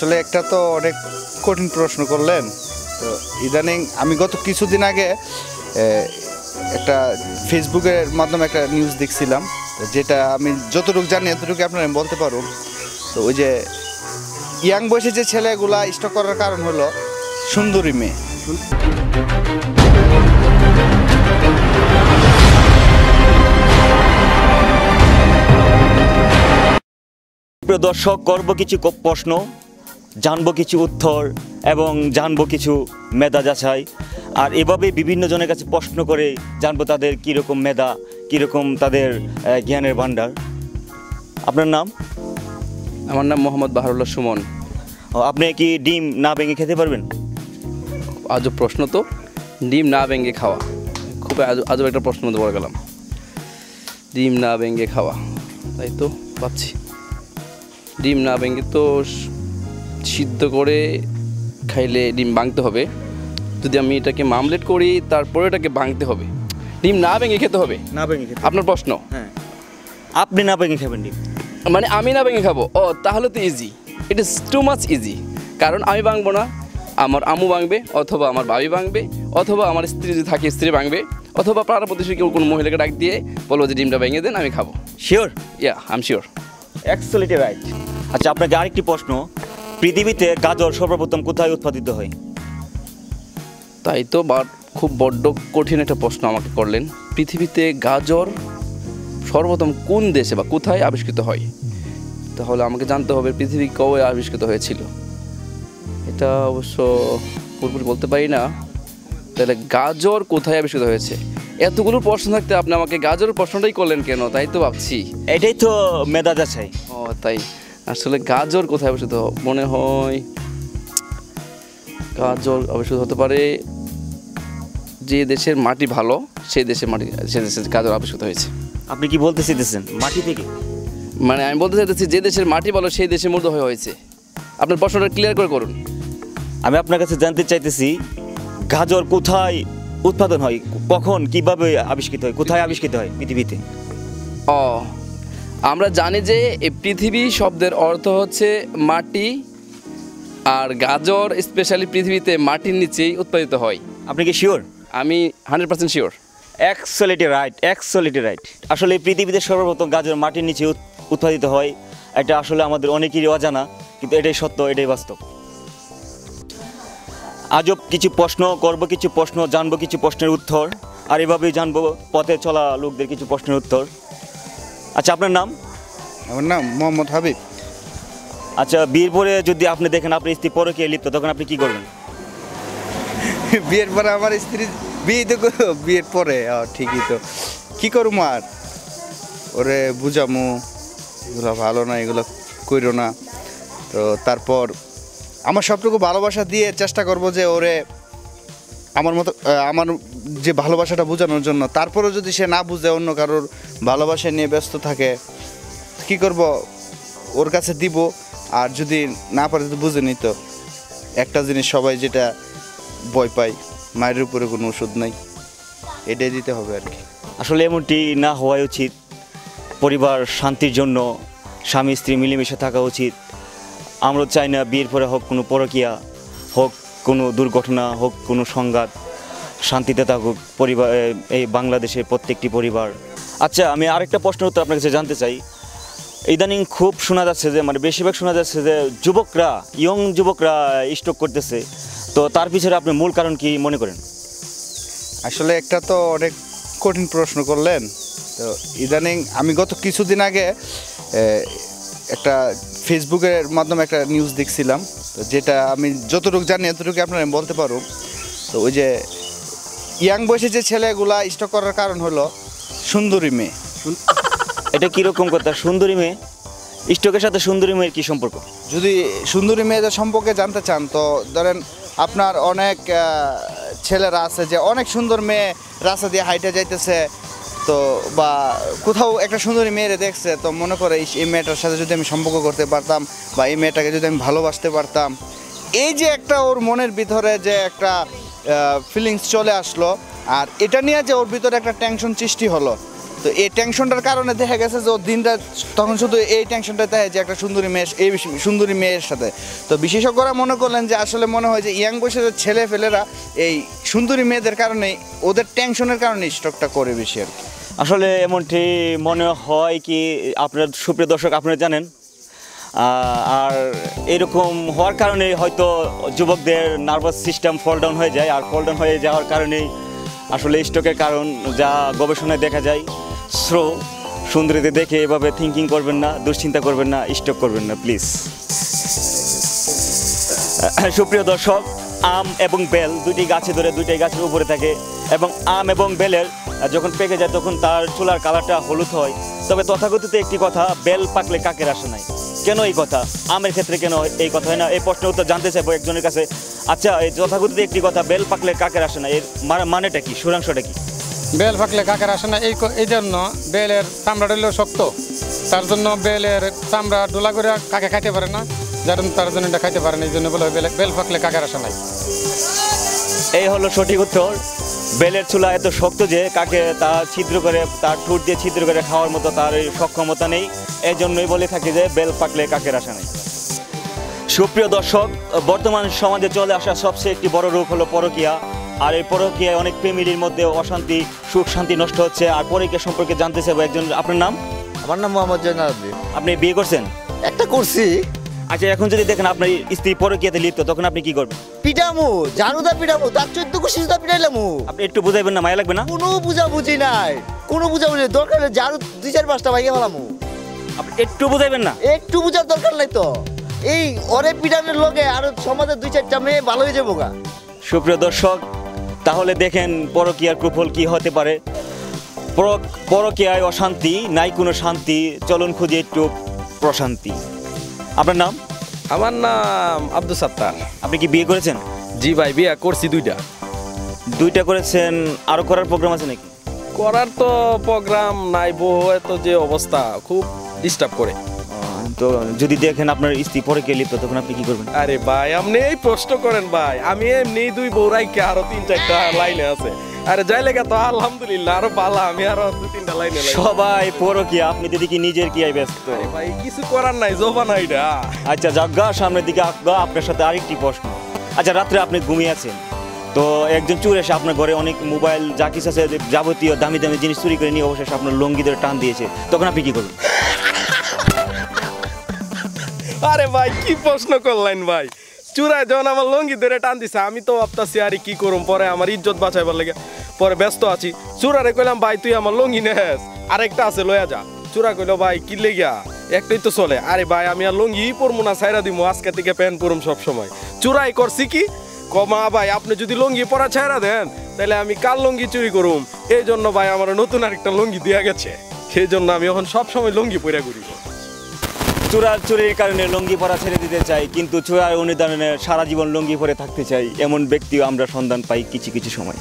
আসলে একটা তো অনেক কঠিন প্রশ্ন করলেন। তো ইদানিং আমি গত কিছুদিন আগে একটা ফেসবুকের মাধ্যমে একটা নিউজ দেখছিলাম, যেটা আমি যতটুকু জানি এতটুকু আপনার বলতে পারব। তো ওই যে, ইয়াং বয়সে যে ছেলেগুলা স্টক করার কারণ হলো সুন্দরী মেয়ে। প্রিয় দর্শক করব কিছু প্রশ্ন। জানব কিছু উত্তর এবং জানব কিছু মেধা যাচাই। আর এভাবে বিভিন্ন জনের কাছে প্রশ্ন করে জানব তাদের কীরকম মেধা কীরকম তাদের জ্ঞানের ভাণ্ডার। আপনার নাম? আমার নাম মোহাম্মদ বাহারুল্লাহ সুমন। ও, আপনি কি ডিম না ভেঙে খেতে পারবেন? আজব প্রশ্ন তো ডিম না ভেঙে খাওয়া। খুব আজব আজব একটা প্রশ্ন মধ্যে পড়ে গেলাম। ডিম না ভেঙে খাওয়া তাই তো পাচ্ছি। ডিম না ভেঙে তো সিদ্ধ করে খাইলে ডিম ভাঙতে হবে। যদি আমি এটাকে মামলেট করি তারপরে এটাকে ভাঙতে হবে। ডিম না ভেঙে খেতে হবে। না ভেঙে খেতে আপনার প্রশ্ন? হ্যাঁ। আপনি না ভেঙে খাবেন ডিম। মানে আমি না ভেঙে খাব? ও তাহলে তো easy it is too much easy কারণ আমি ভাঙবো না। আমার আমু ভাঙবে অথবা আমার ভাবি ভাঙবে অথবা আমার স্ত্রী যদি থাকে স্ত্রী ভাঙবে অথবা পাড়া প্রতিবেশী কেউ কোনো মহিলাকে ডাক দিয়ে বলব যে ডিমটা ভেঙে দেন আমি খাব। Sure yeah am sure actuality right আচ্ছা আপনাকে আরেকটি প্রশ্ন। পৃথিবীতে গাজর সর্বপ্রথম কোথায় উৎপাদিত হয়? তাই তো বাট খুব বড্ড কঠিন একটা প্রশ্ন আমাকে করলেন। পৃথিবীতে গাজর সর্বপ্রথম কোন দেশে বা কোথায় আবিষ্কৃত হয়? তাহলে আমাকে জানতে হবে পৃথিবী কবে আবিষ্কৃত হয়েছিল। এটা অবশ্য পুরোপুরি বলতে পারি না। তাহলে গাজর কোথায় আবিষ্কৃত হয়েছে? এতগুলো প্রশ্ন থাকতে আপনি আমাকে গাজরের প্রশ্নটাই করলেন কেন? তাই তো ভাবছি। এটাই তো মেধা যাচাই। ও তাই। আসলে গাজর কোথায় আবিষ্কৃত মনে হয় গাজর আবিষ্কৃত হতে পারে যে দেশের মাটি ভালো সেই দেশের মাটি সে দেশের গাজর আবিষ্কৃত হয়েছে। আপনি কি বলতে চাইতেছেন? মাটি থেকে? মানে আমি বলতে চাইতেছি যে দেশের মাটি ভালো সেই দেশে মূর্ধ হয়ে হয়েছে। আপনার প্রশ্নটা ক্লিয়ার করে করুন। আমি আপনার কাছে জানতে চাইতেছি গাজর কোথায় উৎপাদন হয়? কখন কীভাবে আবিষ্কৃত হয়? কোথায় আবিষ্কৃত হয় পৃথিবীতে? ও আমরা জানি যে এই পৃথিবী শব্দের অর্থ হচ্ছে মাটি আর গাজর স্পেশালি পৃথিবীতে মাটির নিচেই উৎপাদিত হয়। আপনি কি শিওর আমি hundred percent sure actuality right actuality right আসলে পৃথিবীতে সর্বপ্রথম গাজর মাটির নিচে উৎ- উৎপাদিত হয়। এটা আসলে আমাদের অনেকেরই অজানা কিন্তু এটাই সত্য এটাই বাস্তব। আজব কিছু প্রশ্ন করব কিছু প্রশ্ন জানব কিছু প্রশ্নের উত্তর আর এভাবেই জানব পথে চলা লোকদের কিছু প্রশ্নের উত্তর। আচ্ছা আপনার নাম? আমার নাম মোহাম্মদ হাবিব। আচ্ছা বিয়ের পরে যদি আপনি দেখেন আপনার স্ত্রী পরে কে লিপ্ত তখন আপনি কি করবেন? বিয়ের পরে আমার স্ত্রী বিয়ে তো বিয়ের পরে ঠিকই তো। কি করব আর? ওরে বুঝামু এগুলো ভালো না এগুলো কইরো না। তো তারপর আমার সবটুকু ভালোবাসা দিয়ে চেষ্টা করব যে ওরে আমার মতো আমার যে ভালোবাসাটা বোঝানোর জন্য, তারপরেও যদি সে না বুঝে, অন্য কারোর ভালোবাসা নিয়ে ব্যস্ত থাকে, কি করব? ওর কাছে দিব, আর যদি না পারে, তো বুঝে নিত। একটা জিনিস সবাই যেটা ভয় পায়, মায়ের উপরে কোনো ওষুধ নাই। এটাই দিতে হবে আর কি। আসলে এমনটি না হওয়াই উচিত। পরিবার শান্তির জন্য স্বামী স্ত্রী মিলেমিশে থাকা উচিত। আমরা চাই না বিয়ের পরে হোক, কোনো পরকিয়া হোক। কোনো দুর্ঘটনা হোক, কোনো সংঘাত, শান্তিতে থাকুক, পরিবার এই বাংলাদেশের প্রত্যেকটি পরিবার। আচ্ছা আমি আরেকটা প্রশ্নের উত্তর আপনার কাছে জানতে চাই। ইদানিং খুব শোনা যাচ্ছে যে মানে বেশিরভাগ শোনা যাচ্ছে যে, যুবকরা, ইয়ং যুবকরা স্ট্রোক করতেছে। তো তার পিছনে আপনি মূল কারণ কি মনে করেন? আসলে একটা তো অনেক কঠিন প্রশ্ন করলেন। তো ইদানিং আমি গত কিছুদিন আগে একটা ফেসবুকের মাধ্যমে একটা নিউজ দেখছিলাম তো যেটা আমি যতটুকু জানি এতটুকু আপনার বলতে পারব তো ওই যে ইয়াং বয়সে যে ছেলেগুলা স্টক করার কারণ হলো সুন্দরী মেয়ে। এটা কীরকম কথা? সুন্দরী মেয়ে? স্টকের সাথে সুন্দরী মেয়ের কী সম্পর্ক? যদি সুন্দরী মেয়েদের সম্পর্কে জানতে চান তো ধরেন আপনার অনেক ছেলেরা আছে যে অনেক সুন্দর মেয়ে রাস্তা দিয়ে হাইটে যাইতেছে তো, বা কোথাও একটা সুন্দরী মেয়েরে দেখছে, তো মনে করে এই মেয়েটার সাথে যদি আমি সম্পর্ক করতে পারতাম, বা এই মেয়েটাকে যদি আমি ভালোবাসতে পারতাম, এই যে একটা ওর মনের ভিতরে যে একটা ফিলিংস চলে আসলো, আর এটা নিয়ে যে ওর ভিতরে একটা টেনশন সৃষ্টি হলো তো এই টেনশনটার কারণে দেখা গেছে যে দিনটা তখন শুধু এই টেনশনটা থাকে যে একটা সুন্দরী মেয়ে এই সুন্দরী মেয়ের সাথে। তো বিশেষজ্ঞরা মনে করলেন যে আসলে মনে হয় যে ইয়াং বয়সের ছেলে ফেলেরা এই সুন্দরী মেয়েদের কারণে ওদের টেনশনের কারণে স্টকটা করে বেশি আর কি। আসলে এমনটি মনে হয় কি, আপনার সুপ্রিয় দর্শক আপনারা জানেন আর এরকম হওয়ার কারণে হয়তো যুবকদের নার্ভাস সিস্টেম ফল ডাউন হয়ে যায়। আর ফল ডাউন হয়ে যাওয়ার কারণেই আসলে স্টকের কারণ যা গবেষণায় দেখা যায়। স্রো সুন্দরীতে দেখে এভাবে থিঙ্কিং করবেন না, দুশ্চিন্তা করবেন না স্টক করবেন না প্লিজ সুপ্রিয় দর্শক, আম এবং বেল দুইটি গাছে ধরে দুইটাই গাছের উপরে থাকে এবং আম এবং বেলের, যখন পেকে যায় তখন তার চুলার কালারটা হলুদ হয়। তবে তথাকথিত একটি কথা, বেল পাকলে কাকের আসে নাই? কেন এই কথা? আমের ক্ষেত্রে কেন এই কথা হয় না? এই প্রশ্নের উত্তর জানতে চাইব একজনের কাছে। আচ্ছা এই যথাকথিত একটি কথা, বেল পাকলে কাকের আসে না এর মানে- মানেটা কি? সুরাংশটা কি? বেল ফাঁকলে কাকের আসে না, এই এই জন্য বেলের চামড়া হলেও শক্ত। তার জন্য বেলের চামড়া ডোলা করে কাকে খাইতে পারে না, যার তার জন্য এটা খাইতে পারে না, এই জন্য বলে বেল বেল ফাঁকলে কাকের আসে নাই। এই হলো সঠিক উত্তর। বেলের চুলা এত শক্ত যে কাকে তা ছিদ্র করে, তার ঠোঁট দিয়ে ছিদ্র করে খাওয়ার মতো তার এই সক্ষমতা নেই। এই জন্যই বলে থাকি যে বেল পাকলে কাকের আসা নেই। সুপ্রিয় দর্শক, বর্তমান সমাজে চলে আসা সবচেয়ে একটি বড় রোগ হলো পরকিয়া। আর এই পরকিয়ায় অনেক ফ্যামিলির মধ্যে অশান্তি সুখ শান্তি নষ্ট হচ্ছে। আর পরকিয়া সম্পর্কে জানতে চাইব একজন আপনার নাম? আমার নাম মোহাম্মদ জয়নাল আব্দিন আপনি বিয়ে করছেন? একটা করছি। আচ্ছা এখন যদি দেখেন আপনার স্ত্রী পরকিয়াতে লিপ্ত তখন আপনি কি করবেন? পিটামু জানুদা পিটামু তার চোদ্দ কুশিদা পিটাইলামু। আপনি একটু বুঝাইবেন না মায়া লাগবে না? কোনো বুঝাবুঝি নাই। কোনো বুঝাবুঝি নাই। দরকার হলে জারু দুই চার পাঁচটা ভাইয়া ফেলামু। আপনি একটু বুঝাইবেন না? একটু বুঝার দরকার নাই তো। এই অরে পিটানের লগে আর সমাজের দুই চারটা মেয়ে ভালো হয়ে যাব গা। সুপ্রিয় দর্শক তাহলে দেখেন পরকীয়ার কুফল কি হতে পারে। পর- পরকীয়ায় অশান্তি নাই কোনো শান্তি চলন খুঁজে একটু প্রশান্তি। আপনার নাম? আমার নাম আব্দুল সাত্তার। আপনি কি বিয়ে করেছেন? জি ভাই বিয়ে করছি দুইটা। দুইটা করেছেন আরও করার প্রোগ্রাম আছে নাকি? করার তো প্রোগ্রাম নাই বউ এত যে অবস্থা খুব ডিস্টার্ব করে। তো যদি দেখেন আপনার স্ত্রী পরকীয়া লিপ্ত তখন আপনি কি করবেন? আরে ভাই আপনি এই প্রশ্ন করেন ভাই। আমি এমনি দুই বউ রাইকে আরও তিন চারটা লাইনে আছে। আরে যাই লেগে তো আলহামদুলিল্লাহ আরও ভালো আমি আরও দু তিনটা লাইনে সবাই পরকীয়া আপনি যদি কি নিজের কি ব্যস্ত। আরে ভাই কিছু করার নাই জোবা নাই এটা আচ্ছা যাজ্ঞা সামনের দিকে আপনার সাথে আরেকটি প্রশ্ন। আচ্ছা রাত্রে আপনি ঘুমিয়ে আছেন। তো একজন চুর এসে আপনার ঘরে অনেক মোবাইল যা কিছু আছে যাবতীয় দামি দামি জিনিস চুরি করে নিয়ে অবশেষে আপনার লঙ্গি ধরে টান দিয়েছে। তখন আপনি কি করবেন? আরে ভাই, কি প্রশ্ন করলেন ভাই? চূড়ায় যখন আমার লঙ্গি ধরে টান দিছে, আমি তো ভাবতাছি, আরে কি করুম? পরে আমার ইজ্জত বাঁচাইবার লেগে, পরে ব্যস্ত আছি। চূড়ারে কইলাম, ভাই, তুই আমার লঙ্গি নেস। আরেকটা আছে লয়া যা। চূড়া কইলো, ভাই, কি লেগিয়া? একটাই তো চলে, আরে ভাই, আমি আর লঙ্গি পরমু না সাইরা দিমু, আজকে থেকে প্যান্ট পরুম সব সময়। চূড়াই করছি কি? কমা ভাই, আপনি যদি লঙ্গি পরা ছাইরা দেন তাহলে আমি কাল লঙ্গি চুরি করুম? এই জন্য ভাই, আমার নতুন আরেকটা লঙ্গি দেয়া গেছে। সেই জন্য আমি এখন সবসময় লঙ্গি পরে ঘুরি। চূড়ার চুরির কারণে লঙ্গি পরা ছেড়ে দিতে চাই, কিন্তু চূড়ার অনুদানে সারা জীবন লঙ্গি পরে থাকতে চাই, এমন ব্যক্তিও আমরা সন্ধান পাই কিছু কিছু সময়।